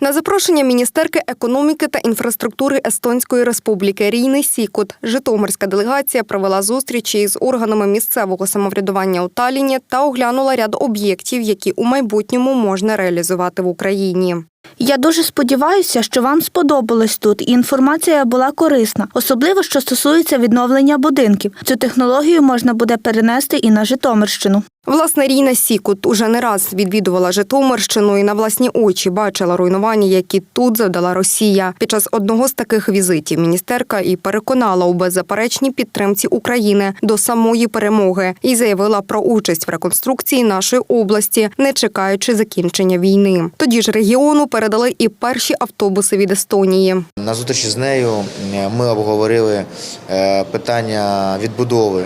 На запрошення міністерки економіки та інфраструктури Естонської республіки Рійни Сікут Житомирська делегація провела зустрічі із органами місцевого самоврядування у Талліні та оглянула ряд об'єктів, які у майбутньому можна реалізувати в Україні. Я дуже сподіваюся, що вам сподобалось тут, і інформація була корисна, особливо що стосується відновлення будинків. Цю технологію можна буде перенести і на Житомирщину. Власне, Ріна Сікут уже не раз відвідувала Житомирщину і на власні очі бачила руйнування, які тут завдала Росія. Під час одного з таких візитів міністерка і переконала у беззаперечній підтримці України до самої перемоги і заявила про участь в реконструкції нашої області, не чекаючи закінчення війни. Тоді ж регіону передали і перші автобуси від Естонії. На зустрічі з нею е, ми обговорили е, питання відбудови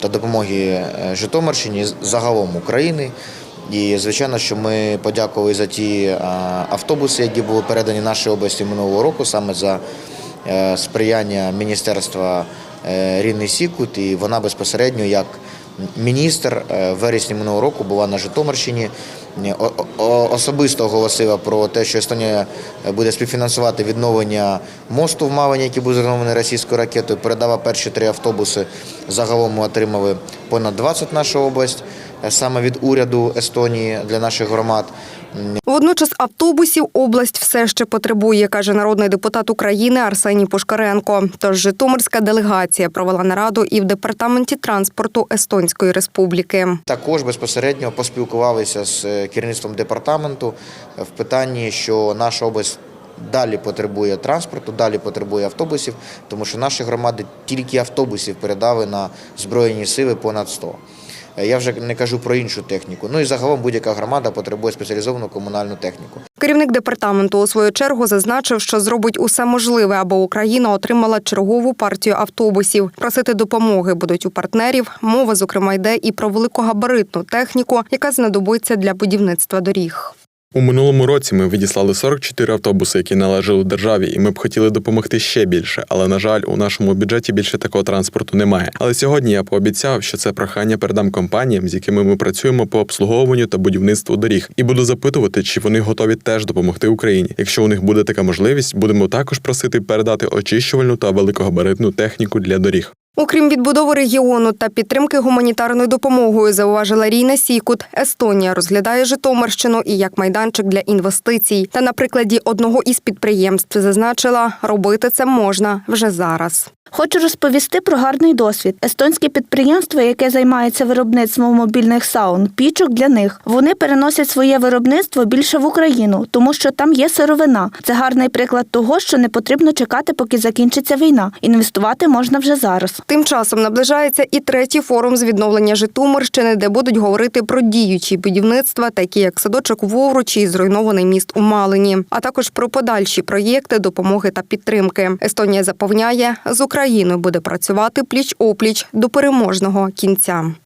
та допомоги е, Житомирщині загалом України. І звичайно, що ми подякували за ті автобуси, які були передані нашій області минулого року, саме за сприяння міністерства Рінни Сікут. І вона безпосередньо як міністр е, вересні минулого року була на Житомирщині. Е, Особисто оголосила про те, що Естонія буде співфінансувати відновлення мосту в Малині, який був зруйнований російською ракетою. Передала перші три автобуси. Загалом ми отримали понад 20 нашу область е, саме від уряду Естонії для наших громад. Водночас автобусів область все ще потребує, каже народний депутат України Арсеній Пушкаренко. Тож Житомирська делегація провела нараду і в департаменті транспорту Естонської республіки. Також безпосередньо поспілкувалися з е, керівництвом департаменту в питанні, що наша область далі потребує транспорту, далі потребує автобусів, тому що наші громади тільки автобусів передали на збройні сили понад 100. Е, Я вже не кажу про іншу техніку. Ну і загалом будь-яка громада потребує спеціалізовану комунальну техніку. Керівник департаменту у свою чергу зазначив, що зробить усе можливе, аби Україна отримала чергову партію автобусів. Просити допомоги будуть у партнерів. Мова, зокрема, йде і про великогабаритну техніку, яка знадобиться для будівництва доріг. У минулому році ми відіслали 44 автобуси, які належали державі, і ми б хотіли допомогти ще більше. Але на жаль, у нашому бюджеті більше такого транспорту немає. Але сьогодні я пообіцяв, що це прохання передам компаніям, з якими ми працюємо по обслуговуванню та будівництву доріг, і буду запитувати, чи вони готові теж допомогти Україні. Якщо у них буде така можливість, будемо також просити передати очищувальну та великогабаритну техніку для доріг. Окрім відбудови регіону та підтримки гуманітарною допомогою, зауважила Ріна Сікут, Естонія розглядає Житомирщину і як майданчик для інвестицій. Та на прикладі одного із підприємств зазначила, робити це можна вже зараз. Хочу розповісти про гарний досвід. Естонське підприємство, яке займається виробництвом мобільних саун, пічок для них. Вони переносять своє виробництво більше в Україну, тому що там є сировина. Це гарний приклад того, що не потрібно чекати, поки закінчиться війна. Інвестувати можна вже зараз. Тим часом наближається і третій форум з відновлення Житомирщини, де будуть говорити про діючі будівництва, такі як садочок в Овручі і зруйнований міст у Малині, а також про подальші проєкти допомоги та підтримки. Естонія запевняє, з Україною буде працювати пліч опліч до переможного кінця.